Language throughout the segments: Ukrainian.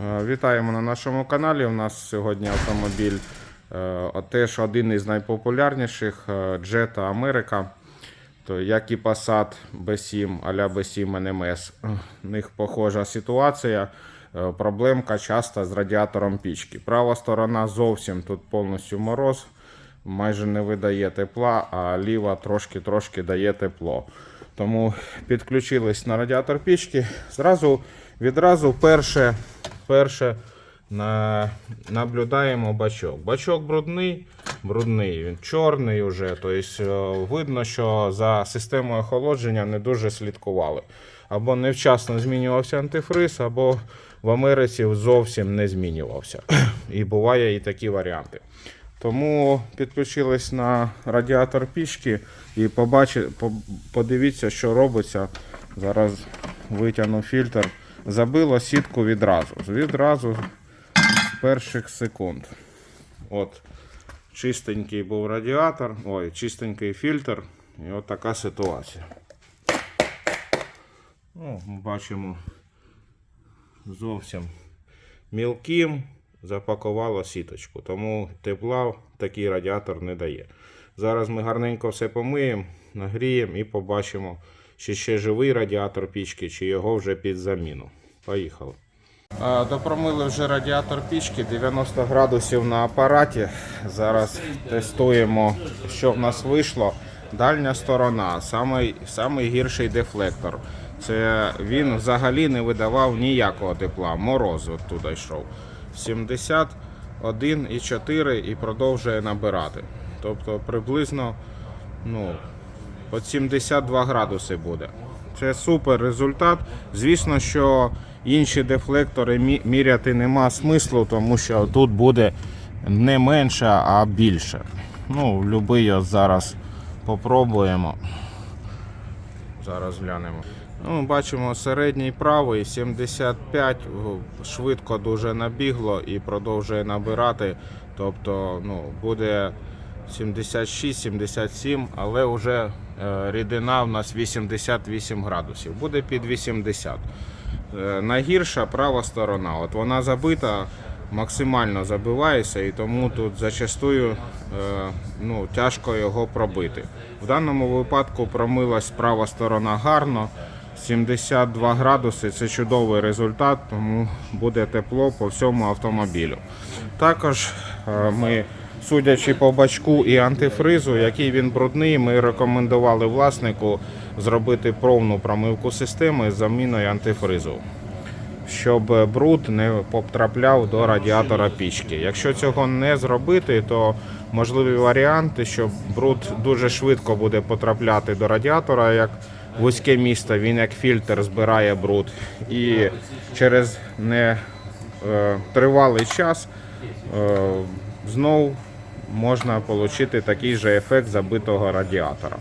Е, Вітаємо на нашому каналі. У нас сьогодні автомобіль е, теж один із найпопулярніших е, Jetta Америка. То як і Passat B7 а-ля B7 NMS. У них похожа ситуація. Проблемка часто з радіатором пічки. Права сторона зовсім тут повністю мороз, майже не видає тепла, а ліва трошки-трошки дає тепло. Тому підключились на радіатор пічки. Зразу, відразу перше, перше на, наблюдаємо бачок. Бачок брудний, брудний, він чорний вже. Тобто видно, що за системою охолодження не дуже слідкували. Або невчасно змінювався антифриз, або в Америці зовсім не змінювався. І буває і такі варіанти. Тому підключились на радіатор пічки і побачи, подивіться, що робиться. Зараз витягну фільтр. Забило сітку відразу. Відразу з перших секунд. От чистенький був радіатор, ой, чистенький фільтр. І от така ситуація. Ну, ми бачимо зовсім мілким запакувало сіточку, тому тепла такий радіатор не дає. Зараз ми гарненько все помиємо, нагріємо і побачимо, чи ще живий радіатор пічки, чи його вже під заміну. Поїхали. Допромили вже радіатор пічки 90 градусів на апараті. Зараз тестуємо, що в нас вийшло. Дальня сторона, самий, самий гірший дефлектор. Це він взагалі не видавав ніякого тепла. Мороз от туди йшов. 71,4 і продовжує набирати. Тобто приблизно ну, От 72 градуси буде. Це супер результат. Звісно, що інші дефлектори міряти нема смислу, тому що тут буде не менше, а більше. Ну, любий зараз попробуємо. Зараз глянемо. Ну, бачимо середній правий 75, швидко дуже набігло і продовжує набирати. Тобто ну, буде 76-77, але вже рідина в нас 88 градусів. Буде під 80. Е, найгірша права сторона. От вона забита, максимально забивається, і тому тут зачастую е, ну, тяжко його пробити. В даному випадку промилась права сторона гарно. 72 градуси це чудовий результат, тому буде тепло по всьому автомобілю. Також е, ми, судячи по бачку і антифризу, який він брудний, ми рекомендували власнику зробити повну промивку системи з заміною антифризу щоб бруд не потрапляв до радіатора пічки. Якщо цього не зробити, то можливі варіанти, що бруд дуже швидко буде потрапляти до радіатора, як вузьке місто, він як фільтр збирає бруд, і через не е, час е, знов можна отримати такий же ефект забитого радіатора.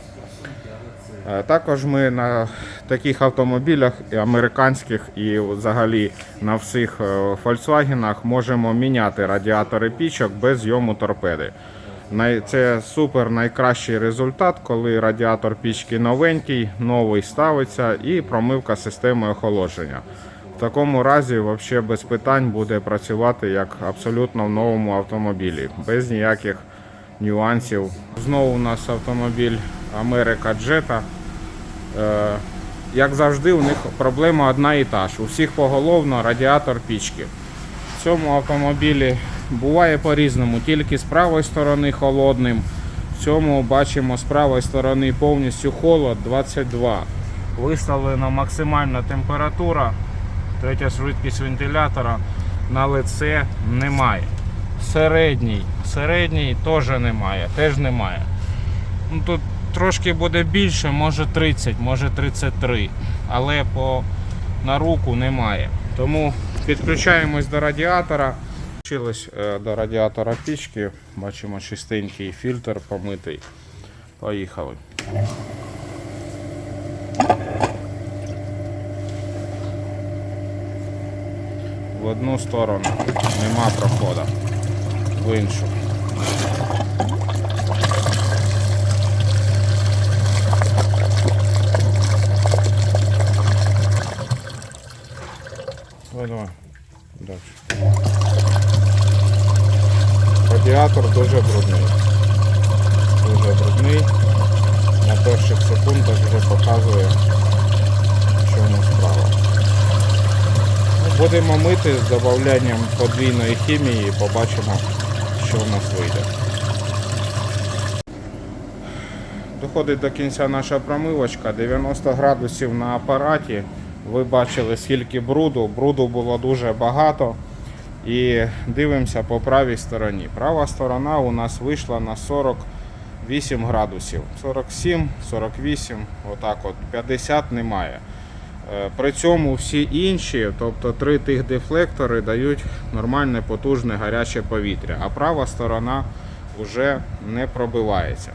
Е, Також ми на таких автомобілях американських і взагалі на всіх е, Volkswagen можемо міняти радіатори пічок без зйому торпеди. Це супер найкращий результат, коли радіатор пічки новенький, новий ставиться і промивка системи охолодження. В такому разі взагалі без питань буде працювати як абсолютно в новому автомобілі, без ніяких нюансів. Знову у нас автомобіль Америка Jetta. Е, Як завжди, у них проблема одна і та ж. У всіх поголовно радіатор пічки. В цьому автомобілі буває по-різному, тільки з правої сторони холодним. В цьому бачимо з правої сторони повністю холод 22. Виставлена максимальна температура, третя швидкість вентилятора на лице немає. Середній, середній теж немає, теж немає. Ну, тут трошки буде більше, може 30, може 33, але по, на руку немає. Тому підключаємось до радіатора. Включились е, до радіатора пічки, бачимо чистенький фільтр помитий. Поїхали. В одну сторону нема проходу, в іншу. Давай, далі. Радіатор дуже брудний. Дуже брудний. На перших секундах вже показує, в чому справа. Ну, Будемо мити з додаванням подвійної хімії і побачимо, що в нас вийде. Доходить до кінця наша промивочка, 90 градусів на апараті. Ви бачили, скільки бруду. Бруду було дуже багато. І дивимося по правій стороні. Права сторона у нас вийшла на 48 градусів. 47, 48, отак от 50 немає. Е, При цьому всі інші, тобто три тих дефлектори, дають нормальне потужне гаряче повітря, а права сторона вже не пробивається.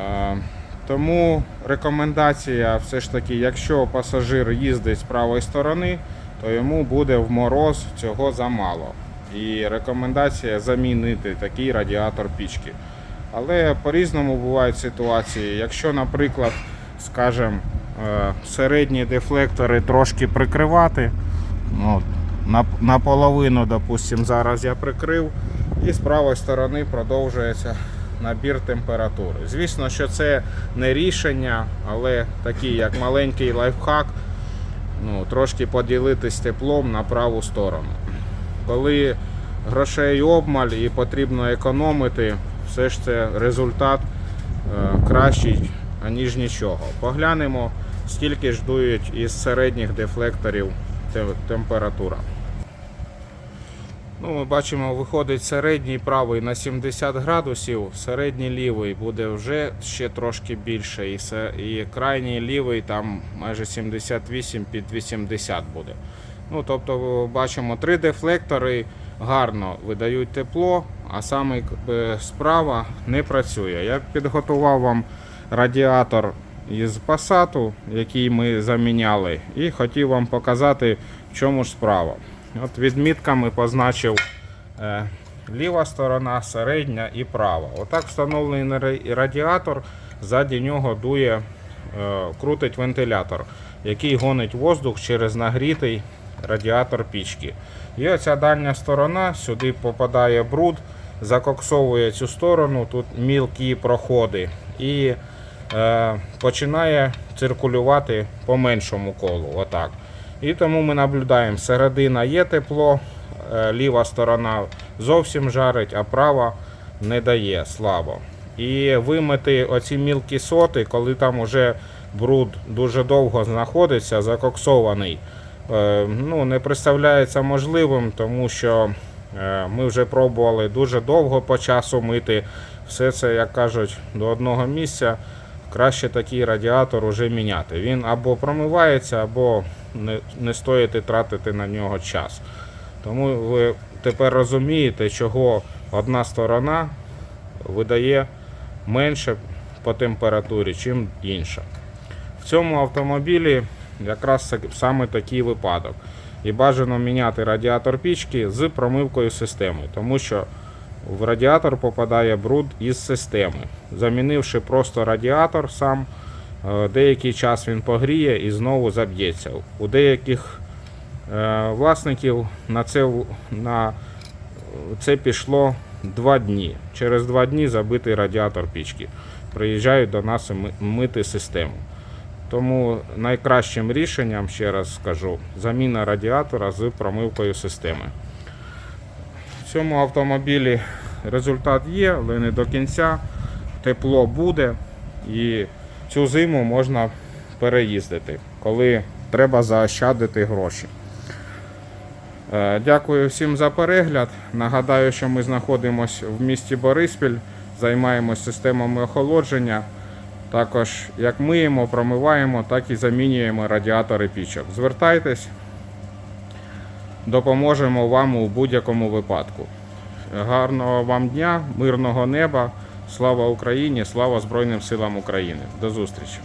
Е, Тому рекомендація все ж таки, якщо пасажир їздить з правої сторони, то йому буде в мороз цього замало. І рекомендація замінити такий радіатор пічки. Але по-різному бувають ситуації. Якщо, наприклад, скажімо, середні дефлектори трошки прикривати, ну, от, наполовину, допустим, зараз я прикрив, і з правої сторони продовжується набір температури. Звісно, що це не рішення, але такий як маленький лайфхак, ну, трошки поділитись теплом на праву сторону. Коли грошей обмаль і потрібно економити, все ж це результат е, кращий, аніж нічого. Поглянемо, скільки ж дують із середніх дефлекторів температура. Ну, ми бачимо, виходить середній правий на 70 градусів, середній лівий буде вже ще трошки більше, і, і крайній лівий там майже 78 під 80 буде. Ну, тобто, бачимо, три дефлектори гарно видають тепло, а саме справа не працює. Я підготував вам радіатор із Passat, який ми заміняли, і хотів вам показати, в чому ж справа. От відмітками позначив е, ліва сторона, середня і права. Отак встановлений радіатор, ззаді нього дує, е, крутить вентилятор, який гонить воздух через нагрітий радіатор пічки. І оця дальня сторона, сюди попадає бруд, закоксовує цю сторону, тут мілкі проходи. І починає циркулювати по меншому колу. Отак. І тому ми наблюдаємо, середина є тепло, е, ліва сторона зовсім жарить, а права не дає слабо. І вимити оці мілкі соти, коли там уже бруд дуже довго знаходиться, закоксований, е, ну, не представляється можливим, тому що е, ми вже пробували дуже довго по часу мити. Все це, як кажуть, до одного місця. Краще такий радіатор уже міняти. Він або промивається, або не, не стоїть тратити на нього час. Тому ви тепер розумієте, чого одна сторона видає менше по температурі, чим інша. В цьому автомобілі якраз саме такий випадок. І бажано міняти радіатор пічки з промивкою системи, тому що в радіатор попадає бруд із системи. Замінивши просто радіатор сам, е, деякий час він погріє і знову заб'ється. У деяких е, власників на це, на це пішло 2 дні. Через 2 дні забитий радіатор пічки. Приїжджають до нас мити систему. Тому найкращим рішенням, ще раз скажу, заміна радіатора з промивкою системи. В цьому автомобілі результат є, але не до кінця. Тепло буде і цю зиму можна переїздити, коли треба заощадити гроші. Е, Дякую всім за перегляд. Нагадаю, що ми знаходимося в місті Бориспіль, займаємося системами охолодження. Також як миємо, промиваємо, так і замінюємо радіатори пічок. Звертайтесь, допоможемо вам у будь-якому випадку. Гарного вам дня, мирного неба, слава Україні, слава Збройним силам України. До зустрічі!